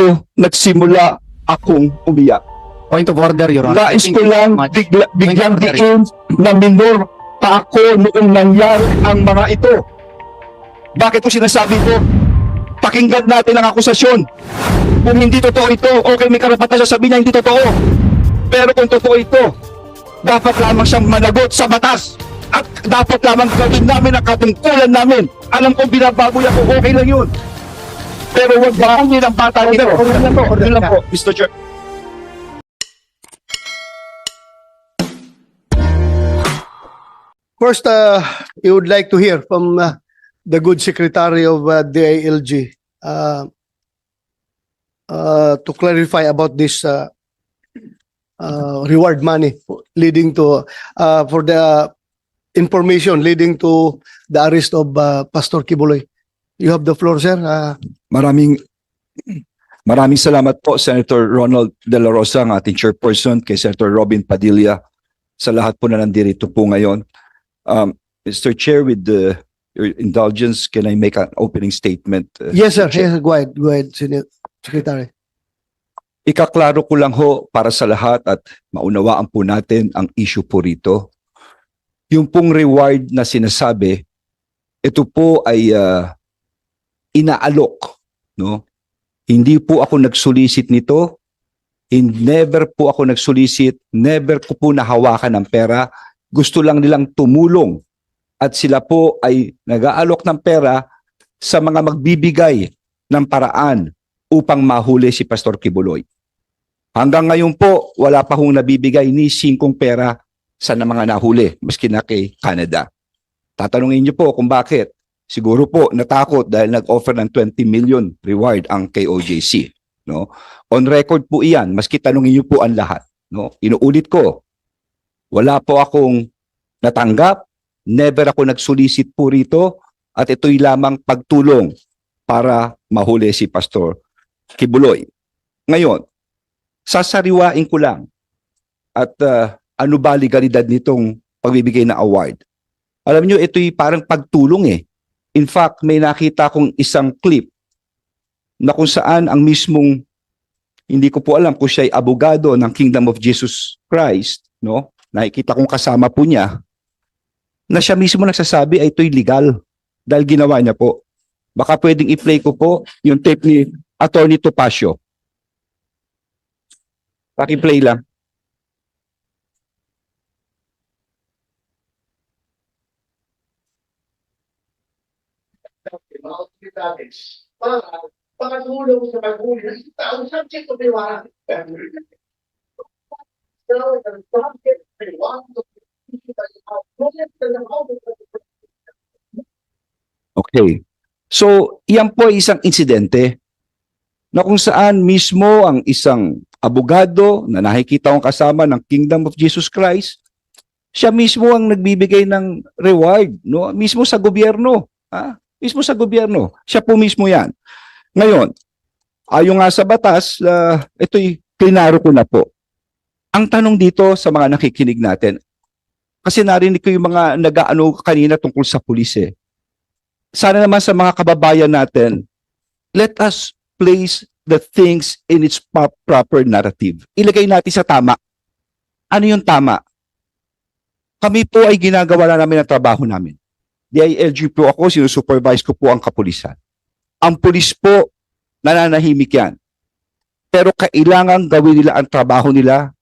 dito nagsimula akong umiyak. Point of order, Your Honor. Nais ko lang bigla, biglang diin na minor pa ako noong nangyari ang mga ito. Bakit ko sinasabi ko? Pakinggan natin ang akusasyon. Kung hindi totoo ito, okay may karapatan sasabihin niya hindi totoo. Pero kung totoo ito, dapat lamang siyang managot sa batas. At dapat lamang gawin namin ang katungkulan namin. Alam kong binababoy ako, okay lang yun. Pero huwag bakunin ang bata nito. Order, lang po, order lang. po, Mr. Chair. First, uh, you would like to hear from uh, the good secretary of uh, DILG uh, uh, to clarify about this uh, uh, reward money leading to uh, for the information leading to the arrest of uh, Pastor Kibuloy. You have the floor, sir. Uh, Maraming maraming salamat po Senator Ronald De La Rosa, ang ating chairperson, kay Senator Robin Padilla, sa lahat po na nandito po ngayon. Um, Mr. Chair, with the, your indulgence, can I make an opening statement? uh, yes, sir. Yes, go ahead. Go ahead, Secretary. Ikaklaro ko lang ho para sa lahat at maunawaan po natin ang issue po rito. Yung pong reward na sinasabi, ito po ay ah, inaalok, no? Hindi po ako nagsulisit nito. In never po ako nagsulisit, never ko po nahawakan ng pera. Gusto lang nilang tumulong at sila po ay nag-aalok ng pera sa mga magbibigay ng paraan upang mahuli si Pastor Kibuloy. Hanggang ngayon po, wala pa hong nabibigay ni singkong pera sa mga nahuli, maski na kay Canada. Tatanungin niyo po kung bakit. Siguro po natakot dahil nag-offer ng 20 million reward ang KOJC. No? On record po iyan, maski tanungin niyo po ang lahat. No? Inuulit ko, wala po akong natanggap, never ako nagsulisit po rito, at ito'y lamang pagtulong para mahuli si Pastor Kibuloy. Ngayon, sasariwain ko lang at ah, ano ba legalidad nitong pagbibigay ng award. Alam nyo, ito'y parang pagtulong eh. In fact, may nakita kong isang clip na kung saan ang mismong, hindi ko po alam kung siya ay abogado ng Kingdom of Jesus Christ, no? Nakikita kong kasama po niya, na siya mismo nagsasabi ay ito'y legal dahil ginawa niya po. Baka pwedeng i-play ko po yung tape ni Attorney Topacio. Paki-play lang. Ospitality para pakatulong sa paghuli ng isang subject of the. So, the subject of the of Okay. So, iyan po ay isang insidente na kung saan mismo ang isang abogado na nakikita kong kasama ng Kingdom of Jesus Christ, siya mismo ang nagbibigay ng reward, no? Mismo sa gobyerno, ha? Mismo sa gobyerno. Siya po mismo 'yan. Ngayon, ayon nga sa batas, uh, ito'y klinaro ko na po. Ang tanong dito sa mga nakikinig natin, kasi narinig ko yung mga nag-aano kanina tungkol sa pulis eh sana naman sa mga kababayan natin, let us place the things in its proper narrative. Ilagay natin sa tama. Ano yung tama? Kami po ay ginagawa na namin ang trabaho namin. DILG po ako, sinusupervise ko po ang kapulisan. Ang pulis po, nananahimik yan. Pero kailangan gawin nila ang trabaho nila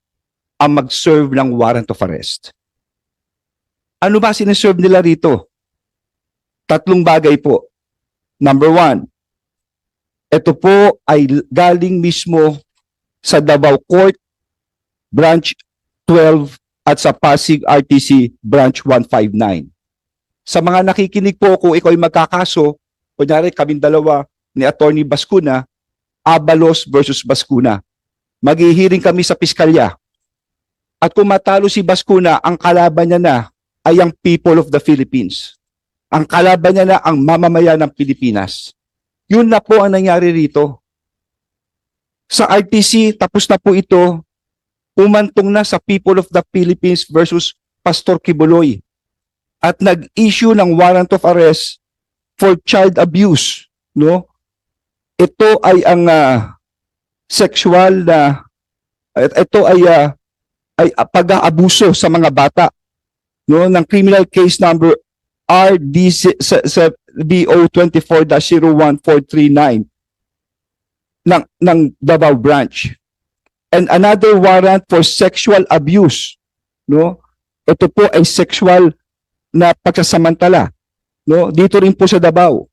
ang mag-serve ng warrant of arrest. Ano ba sinaserve nila rito? Tatlong bagay po. Number one, ito po ay galing mismo sa Davao Court, Branch 12 at sa Pasig RTC Branch 159. Sa mga nakikinig po kung ikaw ay magkakaso, kunyari kaming dalawa ni Attorney Bascuna, Abalos versus Bascuna. Maghihiring kami sa piskalya. At kung matalo si Bascuna, ang kalaban niya na ay ang people of the Philippines ang kalaban niya na ang mamamayan ng Pilipinas. Yun na po ang nangyari rito. Sa RTC, tapos na po ito, umantong na sa people of the Philippines versus Pastor Kibuloy. At nag-issue ng warrant of arrest for child abuse. No? Ito ay ang ah, sexual na ito ay ah, ay pag-aabuso sa mga bata no ng criminal case number RDC sa- sa BO 24-01439 ng ng Davao branch and another warrant for sexual abuse no ito po ay sexual na pagsasamantala no? Dito rin po sa Davao.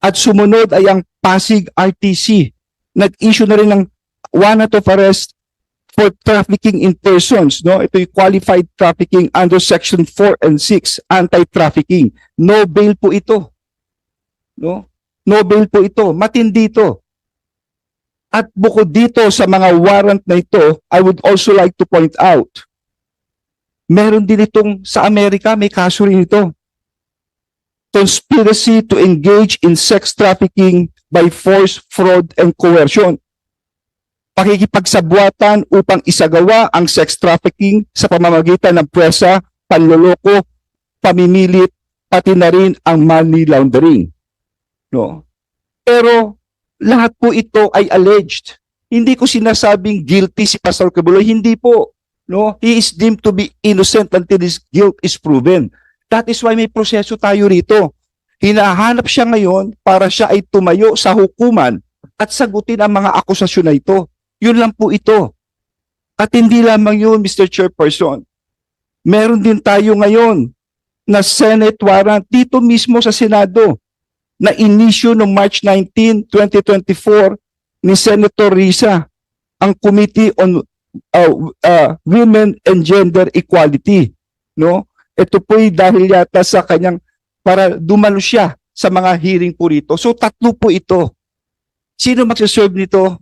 At sumunod ay ang Pasig RTC nag-issue na rin ng warrant of arrest for trafficking in persons no? Ito yung qualified trafficking under section 4 and 6 anti-trafficking. No bail po ito no? No bail po ito. Matindi ito. At bukod dito sa mga warrant na ito, I would also like to point out, meron din itong sa Amerika, may kaso rin ito. Conspiracy to engage in sex trafficking by force, fraud, and coercion. Pakikipagsabuatan upang isagawa ang sex trafficking sa pamamagitan ng presa, panloloko, pamimilit, pati na rin ang money laundering. No? Pero lahat po ito ay alleged. Hindi ko sinasabing guilty si Pastor Cabuloy, hindi po. No, he is deemed to be innocent until his guilt is proven. That is why may proseso tayo rito. Hinahanap siya ngayon para siya ay tumayo sa hukuman at sagutin ang mga akusasyon na ito. Yun lang po ito. At hindi lamang yun, Mr. Chairperson. Meron din tayo ngayon na Senate warrant dito mismo sa Senado na inisyu noong March 19, 2024 ni Senator Risa ang Committee on uh, uh, Women and Gender Equality. No? Ito po'y dahil yata sa kanyang para dumalo siya sa mga hearing po rito. So tatlo po ito. Sino magsaserve nito?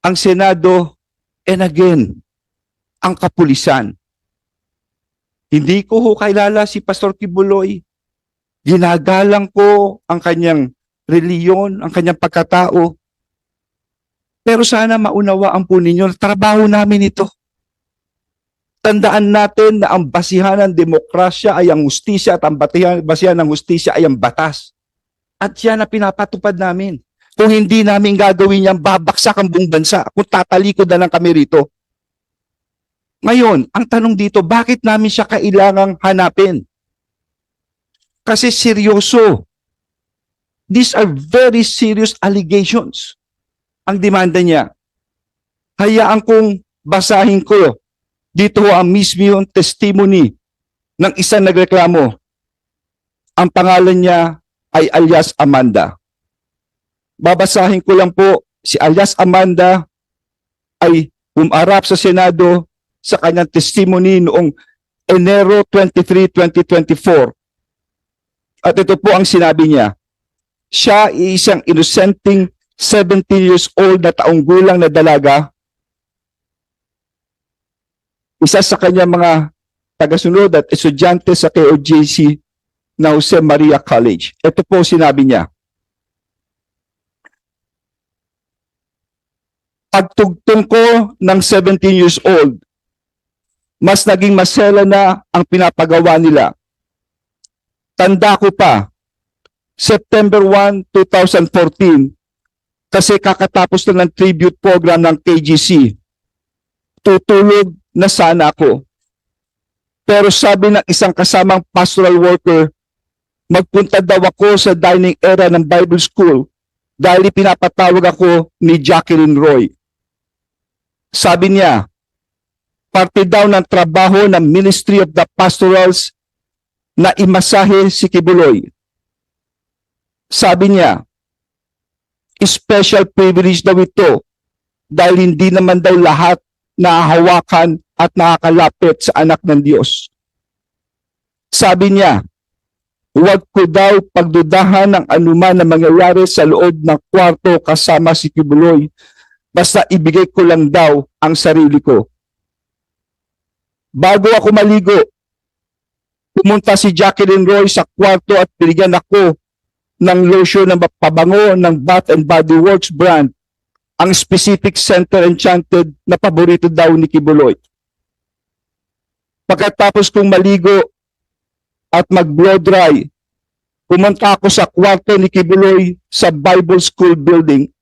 Ang Senado and again, ang kapulisan. Hindi ko ho kailala si Pastor Kibuloy ginagalang ko ang kanyang reliyon, ang kanyang pagkatao. Pero sana maunawaan po ninyo, trabaho namin ito. Tandaan natin na ang basihan ng demokrasya ay ang hustisya at ang batihan- basihan ng hustisya ay ang batas. At yan ang pinapatupad namin. Kung hindi namin gagawin yan, babaksak ang buong bansa. Kung tatalikod na lang kami rito. Ngayon, ang tanong dito, bakit namin siya kailangang hanapin? Kasi seryoso. These are very serious allegations. Ang demanda niya. Hayaan kong basahin ko. Dito ho ang mismo yung testimony ng isang nagreklamo. Ang pangalan niya ay alias Amanda. Babasahin ko lang po, si alias Amanda ay umarap sa Senado sa kanyang testimony noong Enero 23, 2024 at ito po ang sinabi niya. Siya ay isang innocenting 17 years old na taong gulang na dalaga. Isa sa kanya mga tagasunod at estudyante sa KOJC na Jose Maria College. Ito po sinabi niya. Pagtugtong ko ng 17 years old, mas naging masela na ang pinapagawa nila tanda ko pa, September 1, 2014, kasi kakatapos na ng tribute program ng KGC. Tutulog na sana ako. Pero sabi ng isang kasamang pastoral worker, magpunta daw ako sa dining area ng Bible School dahil pinapatawag ako ni Jacqueline Roy. Sabi niya, parte daw ng trabaho ng Ministry of the Pastorals na imasahe si Kibuloy. Sabi niya, special privilege daw ito dahil hindi naman daw lahat nahahawakan at nakakalapit sa anak ng Diyos. Sabi niya, huwag ko daw pagdudahan ng anuman na mangyayari sa loob ng kwarto kasama si Kibuloy basta ibigay ko lang daw ang sarili ko. Bago ako maligo, pumunta si Jacqueline Roy sa kwarto at binigyan ako ng lotion ng pabango ng Bath and Body Works brand, ang specific Center Enchanted na paborito daw ni Kibuloy. Pagkatapos kong maligo at mag-blow dry, pumunta ako sa kwarto ni Kibuloy sa Bible School building.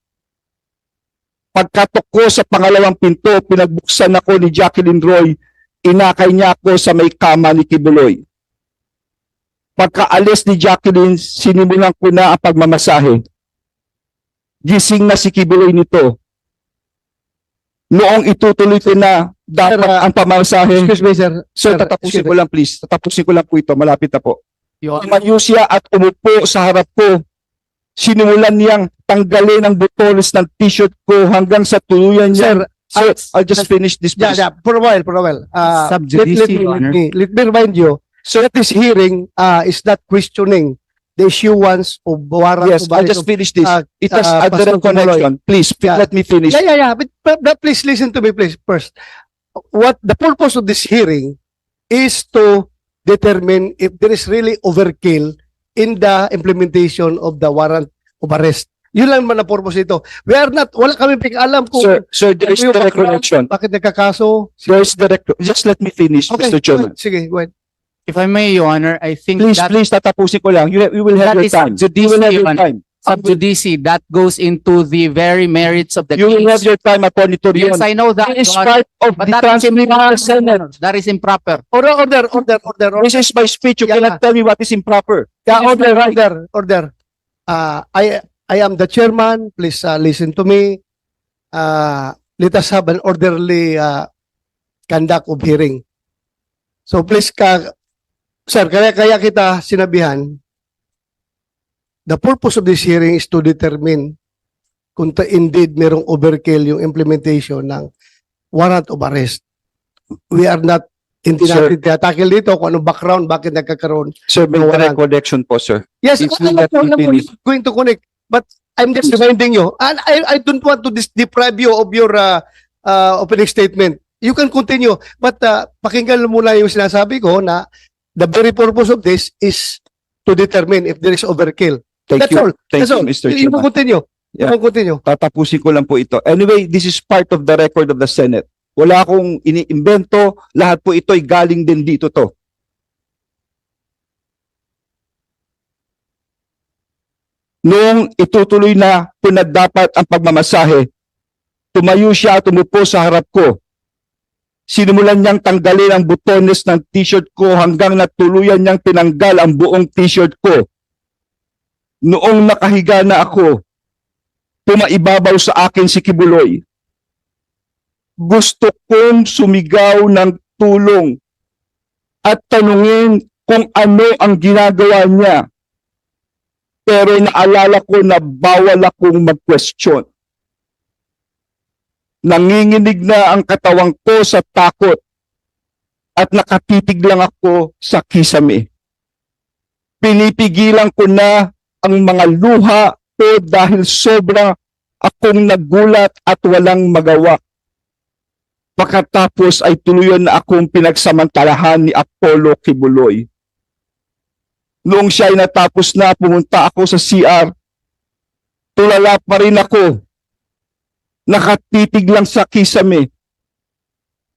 Pagkatok ko sa pangalawang pinto, pinagbuksan ako ni Jacqueline Roy, inakay niya ako sa may kama ni Kibuloy. Pagkaalis ni Jacqueline, sinimulan ko na ang pagmamasahe. Gising na si Kibuloy nito. Noong itutuloy ko na dapat Sir, uh, ang pamamasahe. Excuse me, sir. Sir, Sir, tatapusin ko lang please. Tatapusin ko lang po ito. Malapit na po. Tumayo siya at umupo sa harap ko. Sinimulan niyang tanggalin ang butones ng t-shirt ko hanggang sa tuluyan niya. Sir, Sir, I'll just finish this yeah, please. yeah, for a while, for a while. Uh, let, let, me, let me remind you, so that this hearing uh, is not questioning the issuance of warrant Yes, arrest just of- finish this. uh, It has uh, a connection. Please, Yeah. let me finish. Yeah, yeah, yeah. But, but, but please listen to me, please, first. What the purpose of this hearing is to determine if there is really overkill in the implementation of the warrant of arrest. Yun lang man ang purpose ito. We are not, wala kami alam kung Sir, sir, there is ano direct connection. bakit nagkakaso. There is direct, just let me finish, Okay, Mr. Chairman. sige, go ahead. If I may, Your Honor, I think Please, that please, tatapusin ko lang. You, you will have That your is time. You will have your Your time. sub judice, that goes into the very merits of the You will have case. your time, Attorney Torion. Yes, I know that, It is Your Honor, part of but the that is improper, Senate. Your Honor. That is improper. Order, order, order, order, order. This is my speech. You Yeah. cannot tell me what is improper. Yeah, This order, right. order, order. Uh, I, I am the chairman. Please uh, listen to me. Uh, let us have an orderly uh, conduct of hearing. So please, ka, sir, kaya, kaya kita sinabihan, the purpose of this hearing is to determine kung ta- indeed merong overkill yung implementation ng warrant of arrest. We are not, hindi Sir. natin tinatakil dito kung anong background, bakit nagkakaroon Sir, may connection po, sir. Yes, Please alam ko, me alam it's going to connect. But I'm just reminding you, and I, I don't want to deprive you of your uh, uh, opening statement. You can continue. But uh, pakinggan mo muna yung sinasabi ko na the very purpose of this is to determine if there is overkill. Thank That's you. all. Thank That's you, all. Mr. You, you Chairman. continue. You Yeah. can continue. Tatapusin ko lang po ito. Anyway, this is part of the record of the Senate. Wala akong iniimbento. Lahat po ito'y galing din dito to. Noong itutuloy na po na dapat ang pagmamasahe, tumayo siya at umupo sa harap ko. Sinimulan niyang tanggalin ang butones ng t-shirt ko hanggang natuluyan niyang tinanggal ang buong t-shirt ko. Noong nakahiga na ako, pumaibabaw sa akin si Kibuloy. Gusto kong sumigaw ng tulong at tanungin kung ano ang ginagawa niya. Pero naalala ko na bawal akong mag-question. Nanginginig na ang katawang ko sa takot at nakatitig lang ako sa kisame. Pinipigilan ko na ang mga luha ko dahil sobra akong nagulat at walang magawa. Pagkatapos ay tuluyan na akong pinagsamantalahan ni Apollo Kibuloy. Noong siya ay natapos na, pumunta ako sa CR. Tulala pa rin ako. Nakatitig lang sa kisame.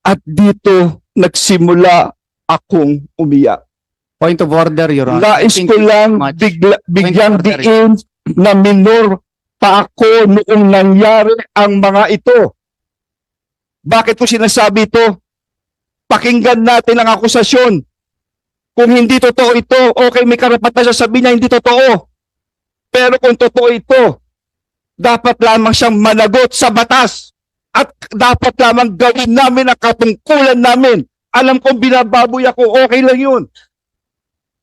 At dito nagsimula akong umiyak. Point of order, Your Honor. Nais ko lang bigla, order. diin na minor pa ako noong nangyari ang mga ito. Bakit ko sinasabi ito? Pakinggan natin ang akusasyon. Kung hindi totoo ito, okay, may karapatan siya sabihin niya hindi totoo. Pero kung totoo ito, dapat lamang siyang managot sa batas. At dapat lamang gawin namin ang katungkulan namin. Alam kong binababoy ako, okay lang yun.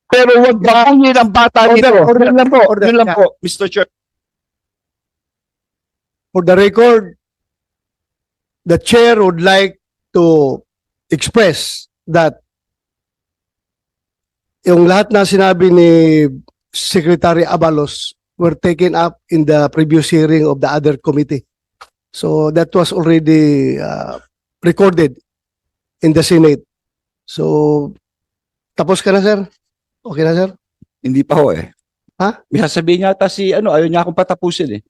Pero wag bakunin ang bata Order, nito. order lang po, order. yun lang Yeah. po, Mr. Chair. For the record, the chair would like to express that yung lahat na sinabi ni Secretary Abalos were taken up in the previous hearing of the other committee. So that was already uh, recorded in the Senate. So, tapos ka na, sir? Okay na, sir? Hindi pa ho eh. Ha? May sasabihin niya ata si ano, ayaw niya akong patapusin eh.